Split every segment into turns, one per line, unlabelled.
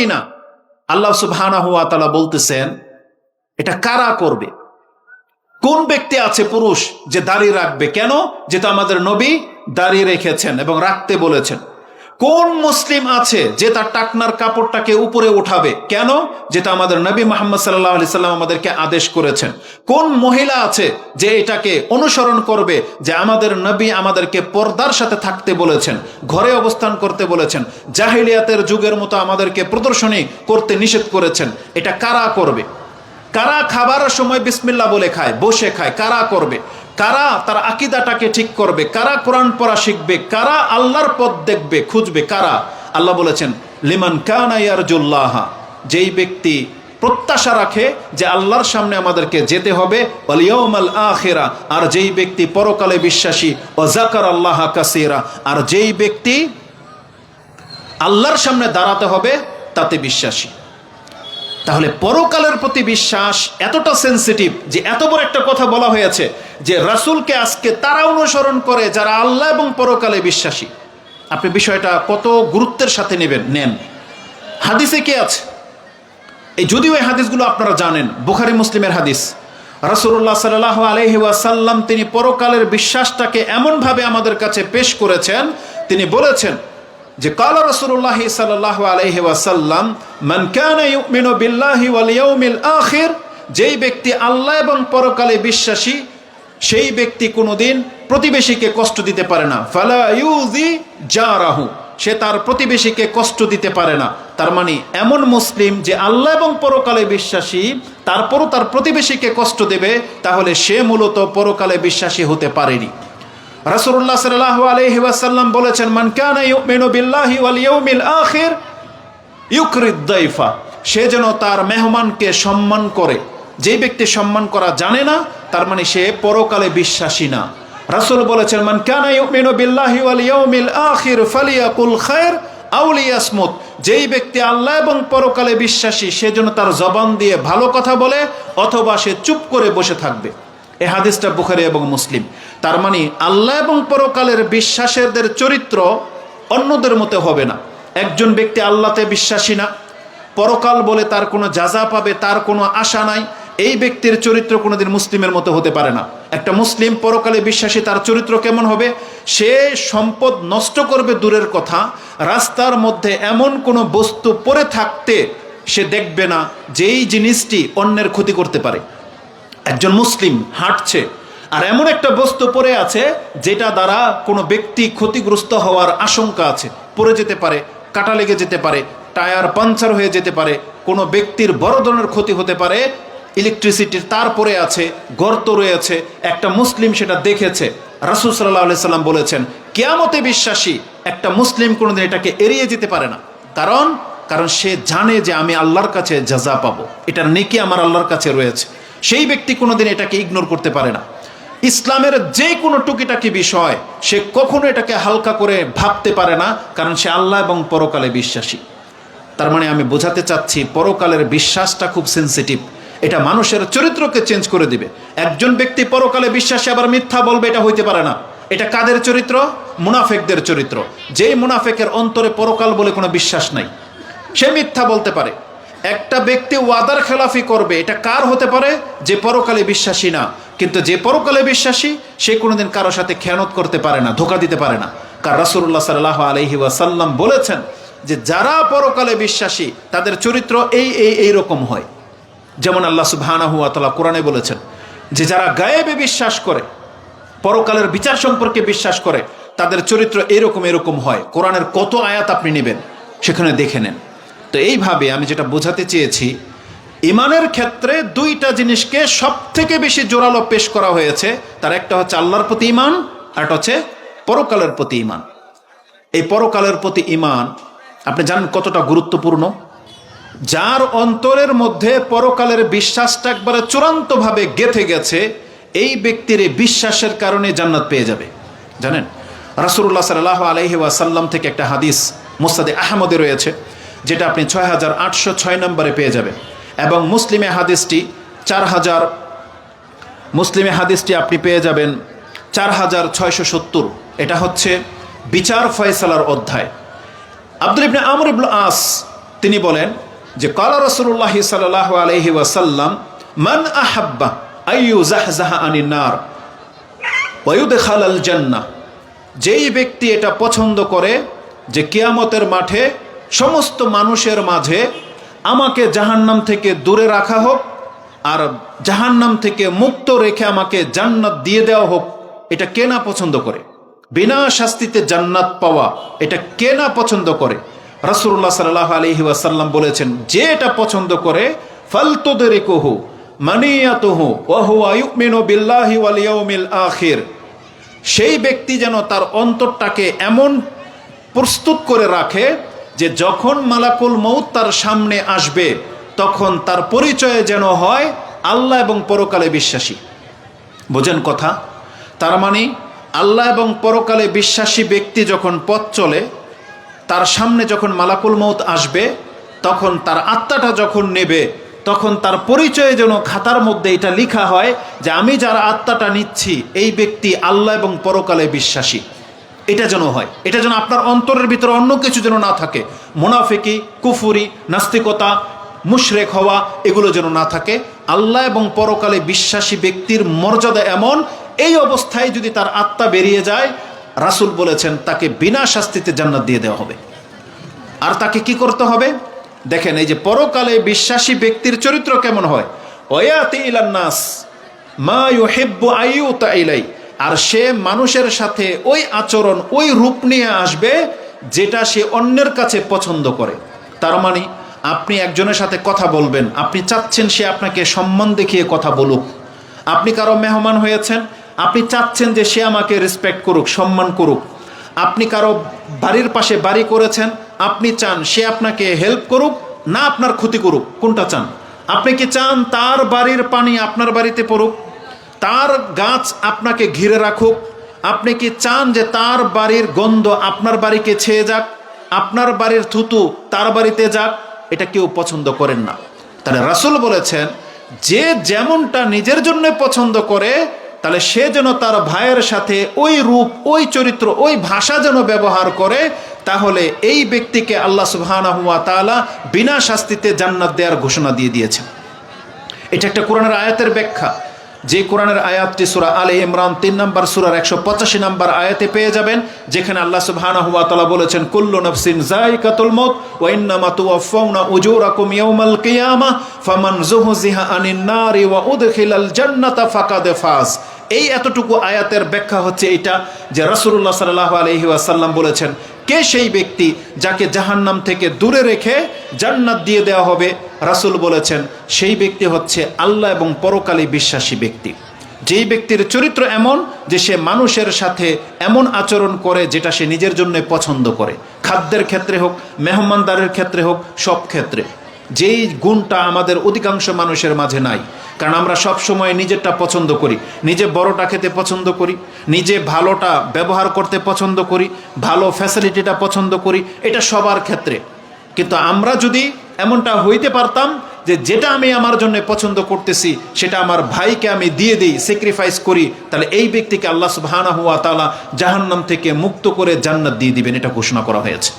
কিনা? আল্লাহ সুবাহ বলতেছেন, এটা কারা করবে? কোন ব্যক্তি আছে পুরুষ যে দাড়ি রাখবে? কেন? যেটা আমাদের নবী দাঁড়িয়ে রেখেছেন এবং রাখতে বলেছেন। কোন মুসলিম আছে যে তার টাকনার কাপড়টাকে উপরে উঠাবে? কেন? যেটা আমাদের নবী মোহাম্মদ সাল্লাহ আলি সাল্লাম আমাদেরকে আদেশ করেছেন। কোন মহিলা আছে যে এটাকে অনুসরণ করবে? যে আমাদের নবী আমাদেরকে পর্দার সাথে থাকতে বলেছেন, ঘরে অবস্থান করতে বলেছেন, জাহিলিয়াতের যুগের মতো আমাদেরকে প্রদর্শনী করতে নিষেধ করেছেন। এটা কারা করবে? কারা খাবারের সময় বিসমিল্লা বলে খায়, বসে খায়, কারা করবে? কারা তার আকিদাটাকে ঠিক করবে? কারা কোরআন পড়া শিখবে? কারা আল্লাহর পথ দেখবে, খুঁজবে? কারা? আল্লাহ বলেছেন, লিমান কানা ইয়ারজুল্লাহা যেই ব্যক্তি প্রত্যাশা রাখে যে আল্লাহর সামনে আমাদেরকে যেতে হবে অলিয়মাল আখেরা আর যেই ব্যক্তি পরকালে বিশ্বাসী ও জাকার আল্লাহ কাসিরা আর যেই ব্যক্তি আল্লাহর সামনে দাঁড়াতে হবে, তাতে বিশ্বাসী। তাহলে পরকালের প্রতি বিশ্বাস এতটা সেন্সিটিভ যে এত বড় একটা কথা বলা হয়েছে যে রাসূলকে আজকে তারা অনুসরণ করে যারা আল্লাহ এবং পরকালে বিশ্বাসী। আপনি বিষয়টা কত গুরুত্বের সাথে নেবেন, নেন। হাদিসে কে আছে? এই যদিও এই হাদিসগুলো আপনারা জানেন, বুখারি, মুসলিমের হাদিস। রাসূলুল্লাহ সাল্লাহ আলহি ওয়াসাল্লাম তিনি পরকালের বিশ্বাসটাকে এমনভাবে আমাদের কাছে পেশ করেছেন, তিনি বলেছেন যে কালা রসুল্লাহ সাল্লাহ আলহি ওয়াসাল্লাম, মান কানা ইউমিনু বিল্লাহি ওয়াল ইয়াউমিল আখির যেই ব্যক্তি আল্লাহ এবং পরকালে বিশ্বাসী, সেই ব্যক্তি কোনোদিন প্রতিবেশীকে কষ্ট দিতে পারে না। ফালা ইউজি জারাহু, সে তার প্রতিবেশীকে কষ্ট দিতে পারে না। তার মানে এমন মুসলিম যে আল্লাহ এবং পরকালে বিশ্বাসী, তারপরও তার প্রতিবেশীকে কষ্ট দেবে, তাহলে সে মূলত পরকালে বিশ্বাসী হতে পারেনি। রাসূলুল্লাহ সাল্লাল্লাহু আলাইহি ওয়াসাল্লাম বলেছেন, মান কানা ইউমিনু বিল্লাহি ওয়াল ইয়াউমিল আখির ইউকরিদ দাইফা সে যেন তার মেহমানকে সম্মান করে। যে ব্যক্তি সম্মান করা জানে না, তার মানে সে পরকালে বিশ্বাসী না। রাসূল বলেছেন, মান কানা ইউমিনু বিল্লাহি ওয়াল ইয়াউমিল আখির ফালিয়াকুল খায়র আউলিয়াসমুত যেই ব্যক্তি আল্লাহ এবং পরকালে বিশ্বাসী, সে যেন তার জবান দিয়ে ভালো কথা বলে অথবা সে চুপ করে বসে থাকবে। এ হাদিসটা বুখারি এবং মুসলিম। তার মানে আল্লাহ এবং পরকালের বিশ্বাসেরদের চরিত্র অন্যদের মতো হবে না। একজন ব্যক্তি আল্লাহতে বিশ্বাসী না, পরকাল বলে তার কোনো যাজা পাবে, তার কোনো আশা নাই, এই ব্যক্তির চরিত্র কোনোদিন মুসলিমের মতো হতে পারে না। একটা মুসলিম পরকালে বিশ্বাসী তার চরিত্র কেমন হবে? সে সম্পদ নষ্ট করবে দূরের কথা, রাস্তার মধ্যে এমন কোনো বস্তু পড়ে থাকতে সে দেখবে না যেই জিনিসটি অন্যের ক্ষতি করতে পারে। একজন মুসলিম হাঁটছে। আর এমন একটা বস্তু পড়ে আছে, যেটা দ্বারা কোনো ব্যক্তি ক্ষতিগ্রস্ত হওয়ার আশঙ্কা আছে। পড়ে যেতে পারে, কাটা লেগে যেতে পারে, টায়ার পাঞ্চার হয়ে যেতে পারে, কোনো ব্যক্তির বড় ধরনের ক্ষতি হতে পারে ইলেকট্রিসিটির তার পরে আছে, গর্ত রয়েছে, একটা মুসলিম সেটা দেখেছে। রাসুল সাল্লাহ সাল্লাম বলেছেন, কেয়ামতে বিশ্বাসী একটা মুসলিম কোনোদিন এটাকে এড়িয়ে যেতে পারে না। কারণ কারণ সে জানে যে আমি আল্লাহর কাছে যাজা পাবো। এটার নেকি আমার আল্লাহর কাছে রয়েছে। সেই ব্যক্তি কোনোদিন এটাকে ইগনোর করতে পারে না। ইসলামের যে কোনো টুকিটাকি বিষয়, সে কখনো এটাকে হালকা করে ভাবতে পারে না, কারণ সে আল্লাহ এবং পরকালে বিশ্বাসী। তার মানে আমি বোঝাতে চাচ্ছি, পরকালের বিশ্বাসটা খুব সেন্সিটিভ এটা মানুষের চরিত্রকে চেঞ্জ করে দিবে। একজন ব্যক্তি পরকালে বিশ্বাসে, আবার মিথ্যা বলবে, এটা হইতে পারে না। এটা কাদের চরিত্র? মুনাফেকদের চরিত্র। যেই মুনাফেকের অন্তরে পরকাল বলে কোনো বিশ্বাস নাই। সে মিথ্যা বলতে পারে। একটা ব্যক্তি ওয়াদার খেলাফি করবে, এটা কার হতে পারে? যে পরকালে বিশ্বাসী না। কিন্তু যে পরকালে বিশ্বাসী, সে কোনোদিন কারোর সাথে খেয়ানত করতে পারে না, ধোকা দিতে পারে না। কার রাসুল্লাহ সাল্লাহ আলহি ওয়াসাল্লাম বলেছেন যে, যারা পরকালে বিশ্বাসী, তাদের চরিত্র এই এই এই রকম হয়। যেমন আল্লাহ সুবহানাহু ওয়া তাআলা কোরআনে বলেছেন যে, যারা গায়েবে বিশ্বাস করে, পরকালের বিচার সম্পর্কে বিশ্বাস করে, তাদের চরিত্র এরকম এরকম হয়। কোরআনের কত আয়াত আপনি নেবেন, সেখানে দেখে নেন। তো এইভাবে আমি যেটা বোঝাতে চেয়েছি, ইমানের ক্ষেত্রে দুইটা জিনিসকে সব থেকে বেশি জোরালো পেশ করা হয়েছে। তার একটা হচ্ছে আল্লাহর প্রতি ইমান আর একটা হচ্ছে পরকালের প্রতি ইমান এই পরকালের প্রতি ইমান আপনি জানেন কতটা গুরুত্বপূর্ণ? যার অন্তরের মধ্যে পরকালের বিশ্বাসটা একবারে চূড়ান্তভাবে গেথে গেছে, এই ব্যক্তির বিশ্বাসের কারণে জান্নাত পেয়ে যাবে। জানেন? রাসুল্লাহ সাল্লাহ আলহি ওয়াসাল্লাম থেকে একটা হাদিস মুস্তাদে আহমদে রয়েছে। যেটা আপনি ছয় হাজার আটশো ছয় নম্বরে পেয়ে যাবেন। এবং মুসলিমে হাদিসটি চার হাজার মুসলিমে হাদিসটি আপনি পেয়ে যাবেন চার হাজার ছয়শো সত্তর। এটা হচ্ছে বিচার ফয়সালার অধ্যায়। আব্দুল ইবনে আমর ইবুল আস, তিনি বলেন যে, কলা রসুল্লাহ সাল্লাহ আলহি ওয়াসাল্লাম, মান আহাব্বা আইয়ু জাহজাহা আনি নার ওয়ুদ খালাল জান্না যেই ব্যক্তি এটা পছন্দ করে, যে কিয়ামতের মাঠে সমস্ত মানুষের মাঝে আমাকে জাহান্নাম থেকে দূরে রাখা হোক, আর জাহান্নাম থেকে মুক্ত রেখে আমাকে জান্নাত দিয়ে দেওয়া হোক, এটা কে না পছন্দ করে? বিনা শাস্তিতে জান্নাত পাওয়া, এটা কে না পছন্দ করে? রাসুল্লাহ সাল্লাহ আলহি ওয়াসাল্লাম বলেছেন, যে এটা পছন্দ করে ফালতোদের কহু বিল্লাহি সেই ব্যক্তি যেন তার অন্তরটাকে এমন প্রস্তুত করে রাখে যে যখন মালাকুল মৌত তার সামনে আসবে, তখন তার পরিচয় যেন হয় আল্লাহ এবং পরকালে বিশ্বাসী। বোঝেন কথা? তার মানে আল্লাহ এবং পরকালে বিশ্বাসী ব্যক্তি যখন পথ চলে, তার সামনে যখন মালাকুল মৌত আসবে, তখন তার আত্মাটা যখন নেবে, তখন তার পরিচয়ে যেন খাতার মধ্যে এটা লেখা হয় যে, আমি যার আত্মাটা নিচ্ছি, এই ব্যক্তি আল্লাহ এবং পরকালে বিশ্বাসী। এটা যেন হয়। এটা যেন আপনার অন্তরের ভিতরে অন্য কিছু যেন না থাকে। মোনাফেকি, কুফুরি, নাস্তিকতা, মুশরেক হওয়া, এগুলো যেন না থাকে। আল্লাহ এবং পরকালে বিশ্বাসী ব্যক্তির মর্যাদা এমন, এই অবস্থায় যদি তার আত্মা বেরিয়ে যায়, রাসুল বলেছেন, তাকে বিনা শাস্তিতে জান্নাত দিয়ে দেওয়া হবে। আর তাকে কি করতে হবে? দেখেন, এই যে পরকালে বিশ্বাসী ব্যক্তির চরিত্র কেমন হয়? ওয়াতি ইলান্নাস মা ইউহিব্বু আইয়ুতা ইলাই আর সে মানুষের সাথে ওই আচরণ, ওই রূপ নিয়ে আসবে যেটা সে অন্যের কাছে পছন্দ করে। তার মানে আপনি একজনের সাথে কথা বলবেন, আপনি চাচ্ছেন সে আপনাকে সম্মান দেখিয়ে কথা বলুক। আপনি কারও মেহমান হয়েছেন, আপনি চাচ্ছেন যে সে আমাকে রেসপেক্ট করুক, সম্মান করুক। আপনি কারও বাড়ির পাশে বাড়ি করেছেন, আপনি চান সে আপনাকে হেল্প করুক, না আপনার ক্ষতি করুক। কোনটা চান? আপনি কি চান তার বাড়ির পানি আপনার বাড়িতে পড়ুক? তার গাছ আপনাকে ঘিরে রাখুক। আপনি কি চান যে তার বাড়ির গন্ধ আপনার বাড়িকে ছেয়ে যাক? আপনার বাড়ির থুতু তার বাড়িতে যাক? এটা কেউ পছন্দ করেন না। তাহলে রাসুল বলেছেন, যে যেমনটা নিজের জন্য পছন্দ করে, তাহলে সে যেন তার ভাইয়ের সাথে ওই রূপ, ওই চরিত্র, ওই ভাষা যেন ব্যবহার করে, তাহলে এই ব্যক্তিকে আল্লাহ সুবহানাহু ওয়া তাআলা বিনা শাস্তিতে জান্নাত দেওয়ার ঘোষণা দিয়ে দিয়েছেন। এটা একটা কোরআনের আয়াতের ব্যাখ্যা। যে কোরআনের আয়াতটি সুরা আলে ইমরান তিন নম্বর সুরার একশো পঁচাশি নম্বর আয়াতে পেয়ে যাবেন, যেখানে আল্লাহ সুবহানাহু ওয়া তাআলা বলেছেন, কুল্লু নাফসিন যায়িকাতুল মউত ওয়া ইন্নামা তুওয়াফাউনা উজুরাকুম ইয়াউমাল কিয়ামাহ ফামান যুহজিহা আনিন নারি ওয়া উদখিলাল জান্নাতা ফাকাদ ফাজ। এই এতটুকু আয়াতের ব্যাখ্যা হচ্ছে এটা যে রাসূলুল্লাহ সাল্লাল্লাহু আলাইহি ওয়াসাল্লাম বলেছেন কে সেই ব্যক্তি যাকে জাহান্নাম থেকে দূরে রেখে জান্নাত দিয়ে দেওয়া হবে? রাসুল বলেছেন, সেই ব্যক্তি হচ্ছে আল্লাহ এবং পরকালী বিশ্বাসী ব্যক্তি। যেই ব্যক্তির চরিত্র এমন যে সে মানুষের সাথে এমন আচরণ করে যেটা সে নিজের জন্য পছন্দ করে। খাদ্যের ক্ষেত্রে হোক, মেহমানদারের ক্ষেত্রে হোক, সব ক্ষেত্রে। যেই গুণটা আমাদের অধিকাংশ মানুষের মাঝে নাই। কারণ আমরা সব সময় নিজেরটা পছন্দ করি। নিজে বড়টা খেতে পছন্দ করি। নিজে ভালোটা ব্যবহার করতে পছন্দ করি। ভালো ফ্যাসিলিটিটা পছন্দ করি। এটা সবার ক্ষেত্রে। কিন্তু আমরা যদি এমনটা হইতে পারতাম যে যেটা আমি আমার জন্য পছন্দ করতেছি, সেটা আমার ভাইকে আমি দিয়ে দিই স্যাক্রিফাইস করি, তাহলে এই ব্যক্তিকে আল্লাহ সুবহানাহু হুয়া তাআলা জাহান্নাম থেকে মুক্ত করে জান্নাত দিয়ে দিবেন, এটা ঘোষণা করা হয়েছে।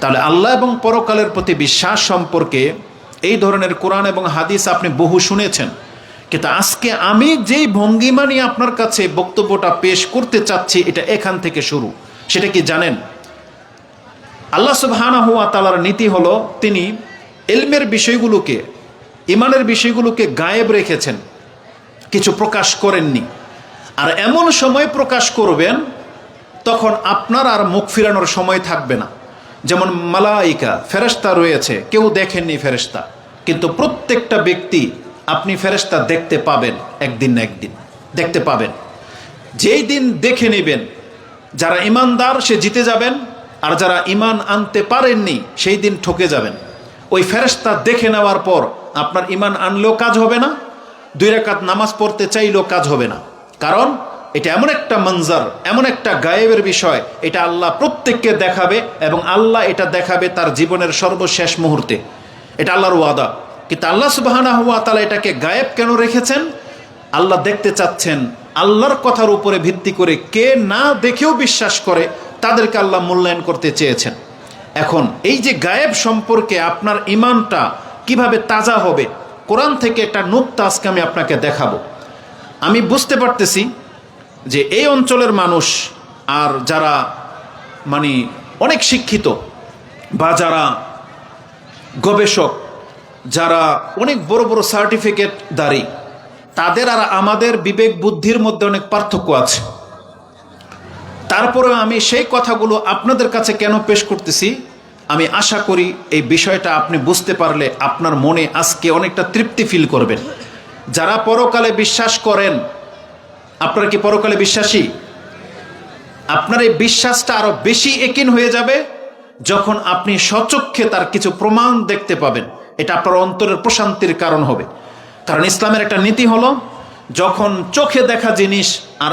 তাহলে আল্লাহ এবং পরকালের প্রতি বিশ্বাস সম্পর্কে এই ধরনের কোরআন এবং হাদিস আপনি বহু শুনেছেন। কিন্তু আজকে আমি যেই ভঙ্গিমা নিয়ে আপনার কাছে বক্তব্যটা পেশ করতে চাচ্ছি, এটা এখান থেকে শুরু। সেটা কি জানেন? আল্লাহ সুবহানা হুয়া তালার নীতি হলো, তিনি এলমের বিষয়গুলোকে ইমানের বিষয়গুলোকে গায়েব রেখেছেন। কিছু প্রকাশ করেননি। আর এমন সময় প্রকাশ করবেন, তখন আপনার আর মুখ ফিরানোর সময় থাকবে না। যেমন মালাইকা ফেরেস্তা রয়েছে, কেউ দেখেননি ফেরেস্তা কিন্তু প্রত্যেকটা ব্যক্তি আপনি ফেরেস্তা দেখতে পাবেন একদিন না একদিন। দেখতে পাবেন। যেই দিন দেখে নেবেন, যারা ইমানদার, সে জিতে যাবেন, আর যারা ইমান আনতে পারেননি, সেই দিন ঠকে যাবেন। ওই ফেরেস্তা দেখে নেওয়ার পর আপনার ইমান আনলেও কাজ হবে না, দুই রেখাত নামাজ পড়তে চাইলেও কাজ হবে না। কারণ এটা এমন একটা মঞ্জার এমন একটা গায়েবের বিষয়, এটা আল্লাহ প্রত্যেককে দেখাবে এবং আল্লাহ এটা দেখাবে তার জীবনের সর্বশেষ মুহূর্তে। এটা আল্লাহর ওয়াদা। কিন্তু আল্লাহ সুবাহানা হুয়া তালা এটাকে গায়েব কেন রেখেছেন? আল্লাহ দেখতে চাচ্ছেন আল্লাহর কথার উপরে ভিত্তি করে কে না দেখেও বিশ্বাস করে তাদেরকে আল্লাহ মূল্যায়ন করতে চেয়েছেন। এখন এই যে গায়েব সম্পর্কে আপনার ইমানটা কীভাবে তাজা হবে, কোরআন থেকে একটা নুক্তা আজকে আমি আপনাকে দেখাবো। আমি বুঝতে পারতেছি যে এই অঞ্চলের মানুষ আর যারা মানে অনেক শিক্ষিত বা যারা গবেষক, যারা অনেক বড় বড় সার্টিফিকেট দাঁড়ি তাদের আর আমাদের বিবেক বুদ্ধির মধ্যে অনেক পার্থক্য আছে। তারপরে আমি সেই কথাগুলো আপনাদের কাছে কেন পেশ করতেছি, আমি আশা করি এই বিষয়টা আপনি বুঝতে পারলে আপনার মনে আজকে অনেকটা তৃপ্তি ফিল করবেন। যারা পরকালে বিশ্বাস করেন আপনারা কি পরকালে বিশ্বাসী? আপনার এই বিশ্বাসটা আরও বেশি একিন হয়ে যাবে যখন আপনি সচক্ষে তার কিছু প্রমাণ দেখতে পাবেন। এটা আপনার অন্তরের প্রশান্তির কারণ হবে। কারণ ইসলামের একটা নীতি হলো, যখন চোখে দেখা জিনিস আর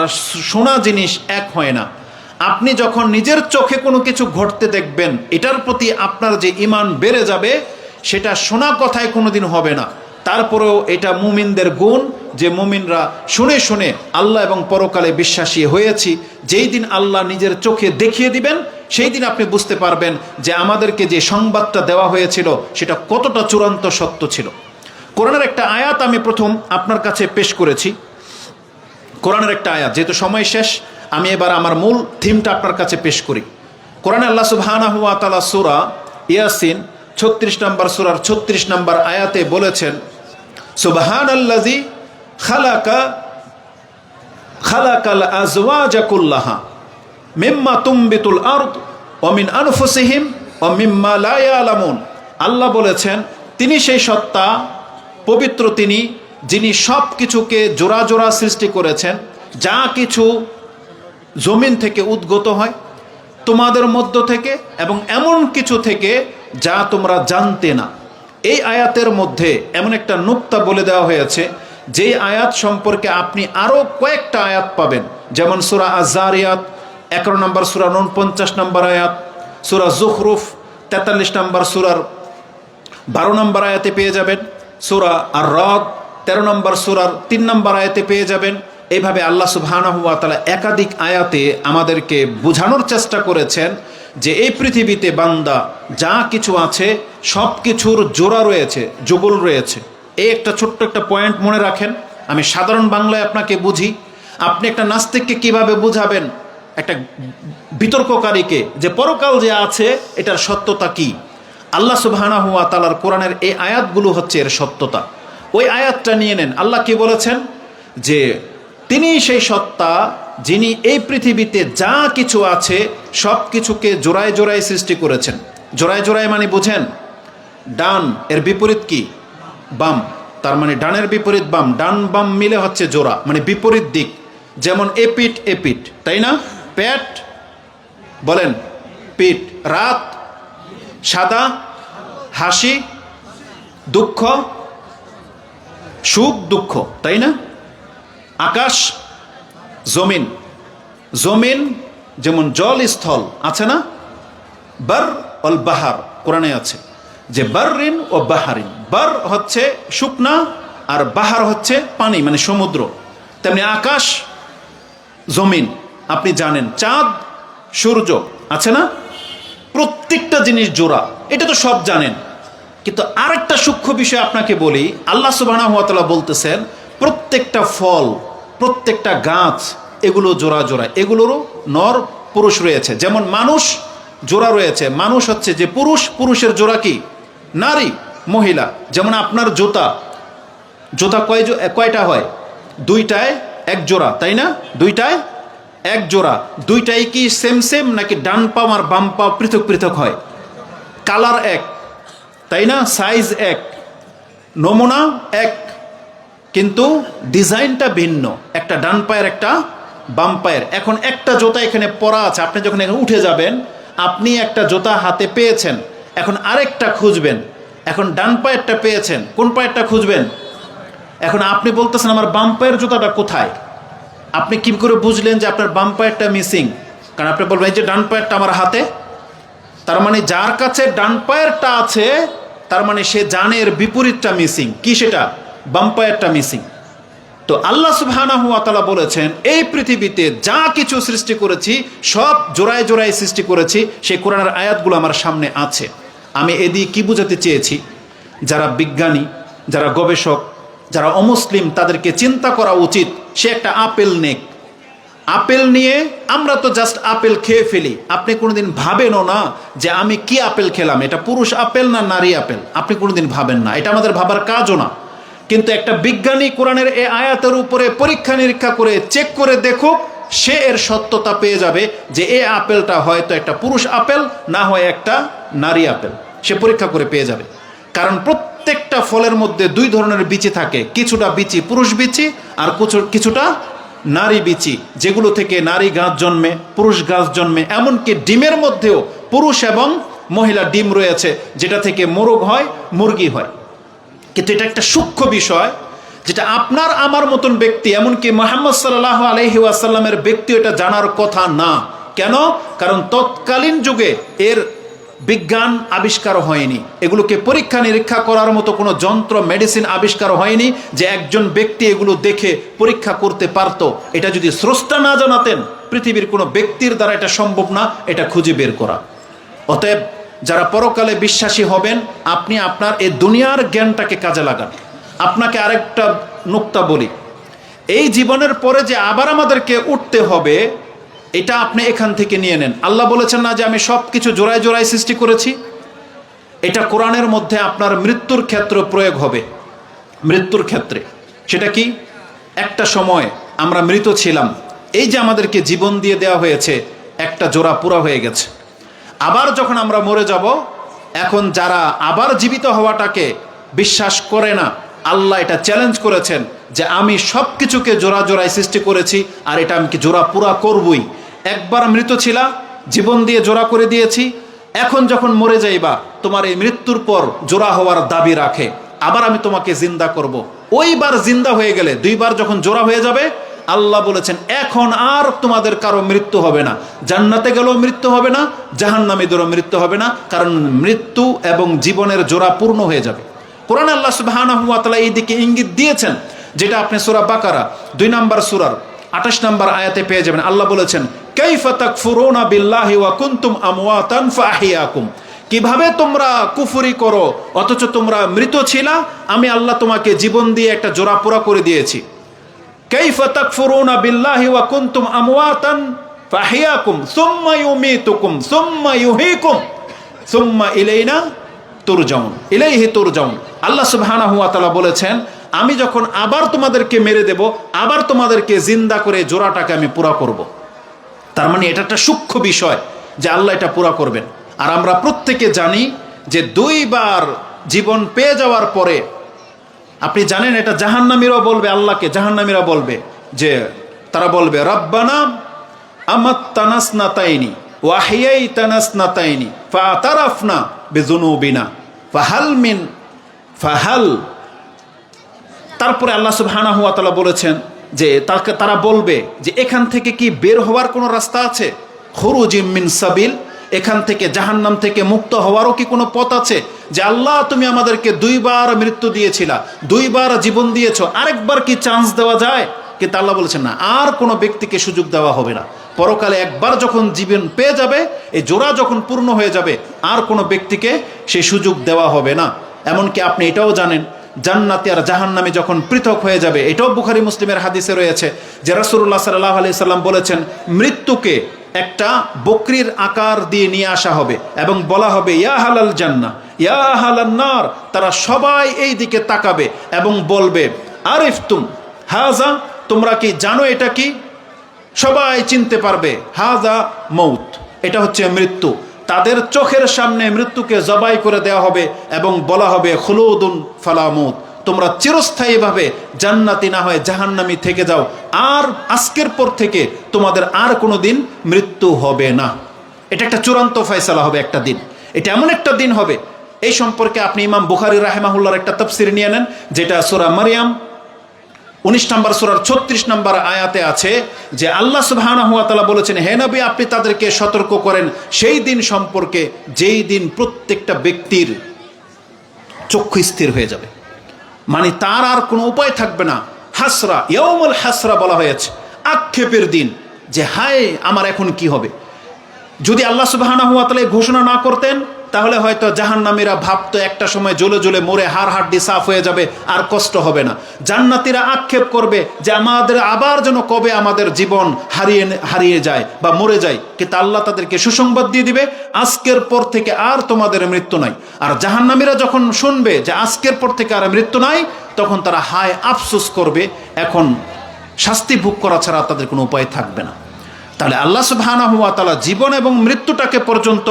শোনা জিনিস এক হয় না, আপনি যখন নিজের চোখে কোনো কিছু ঘটতে দেখবেন, এটার প্রতি আপনার যে ইমান বেড়ে যাবে, সেটা শোনা কথায় কোনোদিন হবে না। তারপরেও এটা মুমিনদের গুণ যে মুমিনরা শুনে শুনে আল্লাহ এবং পরকালে বিশ্বাসী হয়েছি। যেই দিন আল্লাহ নিজের চোখে দেখিয়ে দিবেন, সেই দিন আপনি বুঝতে পারবেন যে আমাদেরকে যে সংবাদটা দেওয়া হয়েছিল, সেটা কতটা চূড়ান্ত সত্য ছিল। কোরআনের একটা আয়াত আমি প্রথম আপনার কাছে পেশ করেছি। কোরআনের একটা আয়াত, যেহেতু সময় শেষ, আমি এবার আমার মূল থিমটা আপনার কাছে পেশ করি। কোরআনে আল্লাহ সুবহানা তালা সুরা ইয়াসিন ছত্রিশ নম্বর সুরার ছত্রিশ নম্বর আয়াতে বলেছেন সুবহান খালাকা মিম্মা তুমবিতুল আল্লাহ বলেছেন, তিনি সেই সত্তা, পবিত্র তিনি, যিনি সব কিছুকে জোড়া জোড়া সৃষ্টি করেছেন, যা কিছু জমিন থেকে উদ্গত হয়, তোমাদের মধ্য থেকে এবং এমন কিছু থেকে যা তোমরা জানতে না। এই আয়াতের মধ্যে এমন একটা নুক্তা বলে দেওয়া হয়েছে, যেই আয়াত সম্পর্কে আপনি আরও কয়েকটা আয়াত পাবেন। যেমন সুরা আজারিয়াত এগারো নম্বর সুরা উনপঞ্চাশ নম্বর আয়াত, সুরা জুখরুফ, তেতাল্লিশ নম্বর সুরার বারো নম্বর আয়াতে পেয়ে যাবেন, সুরা আর রদ তেরো নম্বর সুরার তিন নম্বর আয়াতে পেয়ে যাবেন। এইভাবে আল্লাহ তালা একাধিক আয়াতে আমাদেরকে বোঝানোর চেষ্টা করেছেন যে এই পৃথিবীতে বান্দা যা কিছু আছে, সব কিছুর জোড়া রয়েছে, যুগল রয়েছে। এই একটা ছোট্ট একটা পয়েন্ট মনে রাখেন। আমি সাধারণ বাংলায় আপনাকে বুঝি। আপনি একটা নাস্তিককে কীভাবে বুঝাবেন? একটা বিতর্ককারীকে। যে পরকাল যে আছে, এটার সত্যতা কি? আল্লাহ সুবহানা হুয়া তালার কোরআনের এই আয়াতগুলো হচ্ছে এর সত্যতা। ওই আয়াতটা নিয়ে নেন। আল্লাহ কি বলেছেন? যে তিনি সেই সত্তা যিনি এই পৃথিবীতে যা কিছু আছে সব কিছুকে জোড়ায় জোড়ায় সৃষ্টি করেছেন। জোড়ায় জোড়ায় মানে বুঝেন, ডান এর বিপরীত কি? বাম। তার মানে ডানের বিপরীত বাম। ডান বাম মিলে হচ্ছে জোড়া মানে বিপরীত দিক। যেমন এপিট এপিট তাই না? পেট বলেন, পিঠ, রাত, সাদা, হাসি, দুঃখ, সুখ, দুঃখ, তাই না? আকাশ জমিন। জমিন যেমন জল স্থল আছে না? বার অল বাহার কোরআনে আছে। যে বাররিন ও বাহারিন। বার হচ্ছে শুকনা আর বাহার হচ্ছে পানি মানে সমুদ্র। তেমনি আকাশ, জমিন, আপনি জানেন, চাঁদ, সূর্য, আছে না? প্রত্যেকটা জিনিস জোড়া। এটা তো সব জানেন। কিন্তু আরেকটা সূক্ষ্ম বিষয় আপনাকে বলি, আল্লাহ সুবাহ বলতেছেন, প্রত্যেকটা ফল প্রত্যেকটা গাছ এগুলো জোড়া জোড়া, এগুলোরও নর পুরুষ রয়েছে। যেমন মানুষ জোড়া রয়েছে, মানুষ হচ্ছে যে পুরুষ, পুরুষের জোড়া কি? নারী, মহিলা। যেমন আপনার জুতা জুতা কয় কয়টা হয়? দুইটায় এক জোড়া, তাই না? দুইটায় এক জোড়া। দুইটাই কি সেম সেম নাকি ডান পাম আর বাম পাও পৃথক পৃথক হয়? কালার এক, তাই না? সাইজ এক, নমুনা এক কিন্তু ডিজাইনটা ভিন্ন। একটা ডান পায়ের, একটা বাম পায়ের। এখন একটা জোতা এখানে পরা আছে। আপনি যখন এখানে উঠে যাবেন, আপনি একটা জোতা হাতে পেয়েছেন। এখন আরেকটা খুঁজবেন। এখন ডান পায়েরটা পেয়েছেন। কোন পায়েরটা খুঁজবেন? এখন আপনি বলতেছেন, আমার বাম পায়ের জুতাটা কোথায়? আপনি কি করে বুঝলেন যে আপনার বাম পায়েরটা মিসিং? কারণ আপনি বলবেন যে ডান পায়েরটা আমার হাতে। তার মানে যার কাছে ডান পায়েরটা আছে, তার মানে সে জানের বিপরীতটা মিসিং। কি সেটা? বাম পায়েরটা মিসিং তো আল্লাহ সুবহানাহু ওয়া তাআলা বলেছেন, এই পৃথিবীতে যা কিছু সৃষ্টি করেছি, সব জোড়ায় জোড়ায় সৃষ্টি করেছি, সেই কোরআনের আয়াতগুলো আমার সামনে আছে। আমি এদিকে কি বুঝাতে চেয়েছি? যারা বিজ্ঞানী, যারা গবেষক, যারা অমুসলিম, তাদেরকে চিন্তা করা উচিত, সে একটা আপেল নেক। আপেল নিয়ে আমরা তো জাস্ট আপেল খেয়ে ফেলি। আপনি কোনোদিন ভাবেনও না যে আমি কি আপেল খেলাম? এটা পুরুষ আপেল না নারী আপেল? আপনি কোনোদিন ভাবেন না। এটা আমাদের ভাবার কাজও না। কিন্তু একটা বিজ্ঞানী কোরআনের এই আয়াতের উপরে পরীক্ষা নিরীক্ষা করে চেক করে দেখুক, সে এর সত্যতা পেয়ে যাবে যে এই আপেলটা হয়তো একটা পুরুষ আপেল, না হয় একটা নারী আপেল। সে পরীক্ষা করে পেয়ে যাবে। কারণ প্রত্যেকটা ফলের মধ্যে দুই ধরনের বিচি থাকে। কিছুটা বিচি পুরুষ বিচি আর কিছু- কিছুটা নারী বিচি, যেগুলো থেকে নারী গাছ জন্মে, পুরুষ গাছ জন্মে। এমনকি ডিমের মধ্যেও পুরুষ এবং মহিলা ডিম রয়েছে, যেটা থেকে মোরগ হয়, মুরগি হয়। কিন্তু এটা একটা সূক্ষ্ম বিষয় যেটা আপনার, আমার মতন ব্যক্তি, এমনকি মোহাম্মদ সাল্লাহ আলহি ওয়াসাল্লামের ব্যক্তি এটা জানার কথা না। কেন? কারণ তৎকালীন যুগে এর বিজ্ঞান আবিষ্কার হয়নি। এগুলোকে পরীক্ষা নিরীক্ষা করার মতো কোনো যন্ত্র, মেডিসিন আবিষ্কার হয়নি যে একজন ব্যক্তি এগুলো দেখে পরীক্ষা করতে পারত। এটা যদি স্রষ্টা না জানাতেন, পৃথিবীর কোনো ব্যক্তির দ্বারা এটা সম্ভব না, এটা খুঁজে বের করা। অতএব যারা পরকালে বিশ্বাসী হবেন, আপনি আপনার এই দুনিয়ার জ্ঞানটাকে কাজে লাগান। আপনাকে আরেকটা নুক্তা বলি। এই জীবনের পরে যে আবার আমাদেরকে উঠতে হবে, এটা আপনি এখান থেকে নিয়ে নেন। আল্লাহ বলেছেন না যে আমি সব কিছু জোড়ায় জোড়ায় সৃষ্টি করেছি। এটা কোরআনের মধ্যে আপনার মৃত্যুর ক্ষেত্রে প্রয়োগ হবে। মৃত্যুর ক্ষেত্রে। সেটা কি? একটা সময় আমরা মৃত ছিলাম। এই যে আমাদেরকে জীবন দিয়ে দেওয়া হয়েছে, একটা জোড়া পুরা হয়ে গেছে। আবার যখন আমরা মরে যাব, এখন যারা আবার জীবিত হওয়াটাকে বিশ্বাস করে না, আল্লাহ এটা চ্যালেঞ্জ করেছেন যে আমি সব কিছুকে জোড়া জোড়ায় সৃষ্টি করেছি আর এটা আমি কি জোড়া পুরা করবই একবার মৃত ছিলা, জীবন দিয়ে জোড়া করে দিয়েছি, এখন যখন মরে যাইবা, তোমার এই মৃত্যুর পর জোড়া হওয়ার দাবি রাখে, আবার আমি তোমাকে জিন্দা করব। ওইবার জিন্দা হয়ে গেলে, দুইবার যখন জোড়া হয়ে যাবে আল্লাহ বলেছেন, এখন আর তোমাদের কারও মৃত্যু হবে না। জান্নাতে গেলেও মৃত্যু হবে না জাহান্নামীদেরও মৃত্যু হবে না, কারণ মৃত্যু এবং জীবনের জোড়া পূর্ণ হয়ে যাবে। কোরআন আল্লাহ সুবাহানহুয়াতলা এই দিকে ইঙ্গিত দিয়েছেন, যেটা আপনি সুরা বাকারা, দুই নাম্বার সুরার আঠাশ নাম্বার আয়াতে পেয়ে যাবেন। আল্লাহ বলেছেন কীভাবে তোমরা কুফুরি করো, অথচ তোমরা মৃত ছিলা, আমি আল্লাহ তোমাকে জীবন দিয়ে একটা জোড়া পোড়া করে দিয়েছি। কাইফা তাকফুরুনা বিল্লাহি ওয়া কুনতুম আমওয়াতান ফাহিয়াকুম সুম্মা ইউমিতুকুম সুম্মা ইউহীকুম সুম্মা ইলাইনা তুরজাউন ইলাইহি তুরজাউন আল্লাহ সুবহানাহু বলেছেন, আমি যখন আবার তোমাদেরকে মেরে দেব, আবার তোমাদেরকে জিন্দা করে জোড়াটাকে আমি পুরা করব। তার মানে এটা একটা সূক্ষ্ম বিষয় যে আল্লাহ এটা পুরা করবেন আর আমরা প্রত্যেকে জানি যে দুইবার জীবন পেয়ে যাওয়ার পরে আপনি জানেন এটা জাহান্নামীরাও বলবে, আল্লাহকে জাহান্নামীরা বলবে যে, তারা বলবে, রব্বানা আমাত তানাসনা তাইনি ওয়াহিয়াই তানাসনা তাইনি ফাতারাফনা বেজুনুবিনা ফাহাল মিন, ফাহাল। তারপরে আল্লাহ সুবহানাহু ওয়া তাআলা বলেছেন যে, তাকে, তারা বলবে যে, এখান থেকে কি বের হওয়ার কোনো রাস্তা আছে? খরুজিম মিন সাবিল, এখান থেকে জাহান্নাম থেকে মুক্ত হওয়ারও কি কোনো পথ আছে? যে আল্লাহ, তুমি আমাদেরকে দুইবার মৃত্যু দিয়েছিলা, দুইবার জীবন দিয়েছ, আরেকবার কি চান্স দেওয়া যায়? কিন্তু আল্লাহ বলেছেন না, আর কোনো ব্যক্তিকে সুযোগ দেওয়া হবে না। পরকালে একবার যখন জীবন পেয়ে যাবে, এই জোড়া যখন পূর্ণ হয়ে যাবে, আর কোনো ব্যক্তিকে সেই সুযোগ দেওয়া হবে না। এমনকি আপনি এটাও জানেন, জান্নাতি আর জাহান্নামে যখন পৃথক হয়ে যাবে, এটাও বুখারি মুসলিমের হাদিসে রয়েছে, যে রাসূলুল্লাহ সাল্লাহ আলি সাল্লাম বলেছেন, মৃত্যুকে একটা বকরির আকার দিয়ে নিয়ে আসা হবে এবং বলা হবে, ইয়া হালাল জান্না ইয়া হালান্নার তারা সবাই এই দিকে তাকাবে এবং বলবে আরিফ তুম হাজা, তোমরা কি জানো এটা কি? সবাই চিনতে পারবে, হাজা মৌত, এটা হচ্ছে মৃত্যু। তাদের চোখের সামনে মৃত্যুকে জবাই করে দেওয়া হবে এবং বলা হবে, খুলুদুন ফালামুত তোমরা চিরস্থায়ীভাবে জান্নাতি না হয়ে জাহান্নামি থেকে যাও, আর আজকের পর থেকে তোমাদের আর কোনো দিন মৃত্যু হবে না। এটা একটা চূড়ান্ত ফয়সালা হবে একটা দিন। এটা এমন একটা দিন হবে এই সম্পর্কে আপনি ইমাম বুখারি রাহেমাহুল্লার একটা তফসির নিয়ে নেন, যেটা সোরা মারিয়াম, উনিশ নম্বর সুরার ছত্রিশ নম্বর আয়াতে আছে যে আল্লাহ সুবাহ বলেছেন, হে নবী, আপনি তাদেরকে সতর্ক করেন সেই দিন সম্পর্কে, যেই দিন প্রত্যেকটা ব্যক্তির চক্ষু স্থির হয়ে যাবে। মানে তার আর কোনো উপায় থাকবে না। হাসরা ইয়মুল হাসরা বলা হয়েছে, আক্ষেপের দিন যে হায়, আমার এখন কি হবে? যদি আল্লাহ তালা ঘোষণা না করতেন তাহলে হয়তো জাহান্নামীরা ভাবতো একটা সময় জ্বলে জ্বলে মরে হাড় হাড্ডি সাফ হয়ে যাবে, আর কষ্ট হবে না। জান্নাতিরা আক্ষেপ করবে যে আমাদের আবার যেন কবে আমাদের জীবন হারিয়ে হারিয়ে যায় বা মরে যায়। কিন্তু আল্লাহ তাদেরকে সুসংবাদ দিয়ে দিবে, আজকের পর থেকে আর তোমাদের মৃত্যু নাই। আর জাহান্নামীরা যখন শুনবে যে আজকের পর থেকে আর মৃত্যু নাই, তখন তারা হায় আফসোস করবে, এখন শাস্তি ভোগ করা ছাড়া তাদের কোনো উপায় থাকবে না। তাহলে আল্লাহ তাআলা জীবন এবং মৃত্যুটাকে পর্যন্ত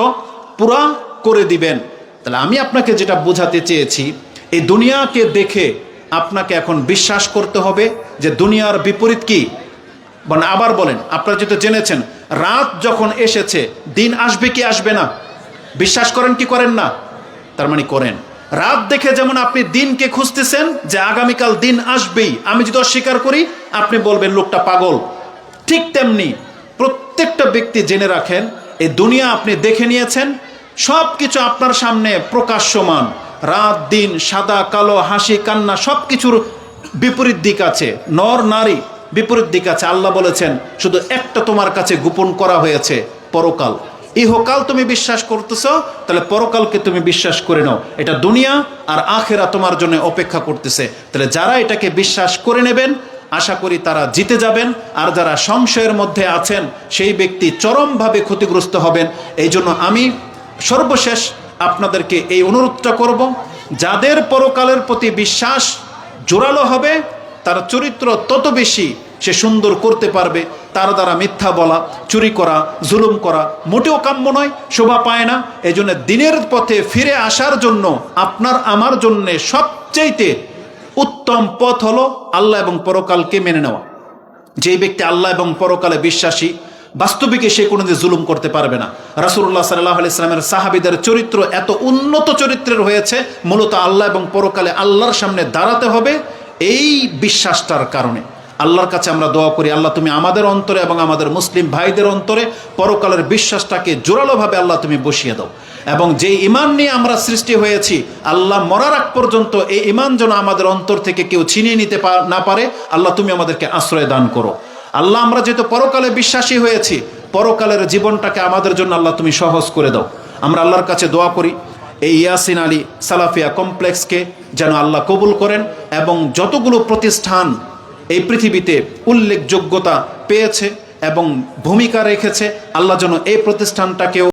পুরা করে দিবেন। তাহলে আমি আপনাকে যেটা বোঝাতে চেয়েছি, এই দুনিয়াকে দেখে আপনাকে এখন বিশ্বাস করতে হবে যে দুনিয়ার বিপরীত কি। মানে আবার বলেন, আপনারা যেটা জেনেছেন, রাত যখন এসেছে, দিন আসবে কি আসবে না? বিশ্বাস করেন কি করেন না? তার মানে করেন। রাত দেখে যেমন আপনি দিনকে খুঁজতেছেন যে আগামীকাল দিন আসবেই, আমি যদি অস্বীকার করি, আপনি বলবেন লোকটা পাগল। ঠিক তেমনি প্রত্যেকটা ব্যক্তি জেনে রাখেন, এই দুনিয়া আপনি দেখে নিয়েছেন সব কিছু আপনার সামনে প্রকাশ্যমান। রাত, দিন, সাদা, কালো, হাসি, কান্না সব কিছুর বিপরীত দিক আছে। নর, নারী, বিপরীত দিক আছে। আল্লাহ বলেছেন, শুধু একটা তোমার কাছে গোপন করা হয়েছে, পরকাল। ইহকাল তুমি বিশ্বাস করতেছ, তাহলে পরকালকে তুমি বিশ্বাস করে নাও। এটা দুনিয়া আর আখেরা তোমার জন্য অপেক্ষা করতেছে। তাহলে যারা এটাকে বিশ্বাস করে নেবেন, আশা করি তারা জিতে যাবেন। আর যারা সংশয়ের মধ্যে আছেন, সেই ব্যক্তি চরমভাবে ক্ষতিগ্রস্ত হবেন। এই জন্য আমি সর্বশেষ আপনাদেরকে এই অনুরোধটা করব, যাদের পরকালের প্রতি বিশ্বাস জোরালো হবে, তার চরিত্র তত বেশি সে সুন্দর করতে পারবে, তার দ্বারা মিথ্যা বলা, চুরি করা, জুলুম করা মোটেও কাম্য নয়, শোভা পায় না। এই জন্য দিনের পথে ফিরে আসার জন্য আপনার, আমার জন্যে সবচাইতে উত্তম পথ হলো আল্লাহ এবং পরকালকে মেনে নেওয়া। যেই ব্যক্তি আল্লাহ এবং পরকালে বিশ্বাসী বাস্তবিকে সে কোনোদিন জুলুম করতে পারবে না। রাসুল্লাহ সাল্লাহ ইসলামের সাহাবিদের চরিত্র এত উন্নত চরিত্রের হয়েছে, মূলত আল্লাহ এবং পরকালে আল্লাহর সামনে দাঁড়াতে হবে এই বিশ্বাসটার কারণে। আল্লাহর কাছে আমরা দোয়া করি, আল্লাহ তুমি আমাদের অন্তরে এবং আমাদের মুসলিম ভাইদের অন্তরে পরকালের বিশ্বাসটাকে জোরালোভাবে আল্লাহ তুমি বসিয়ে দাও। এবং যে ইমান নিয়ে আমরা সৃষ্টি হয়েছি, আল্লাহ মরার আগ পর্যন্ত এই ইমান যেন আমাদের অন্তর থেকে কেউ ছিনিয়ে নিতে না পারে, আল্লাহ তুমি আমাদেরকে আশ্রয় দান করো। আল্লাহ, আমরা যেহেতু পরকালে বিশ্বাসী হয়েছি, পরকালের জীবনটাকে আমাদের জন্য আল্লাহ তুমি সহজ করে দাও। আমরা আল্লাহর কাছে দোয়া করি, এই ইয়াসিন আলী সালাফিয়া কমপ্লেক্সকে যেন আল্লাহ কবুল করেন এবং যতগুলো প্রতিষ্ঠান এই পৃথিবীতে উল্লেখযোগ্যতা পেয়েছে এবং ভূমিকা রেখেছে, আল্লাহ যেন এই প্রতিষ্ঠানটাকেও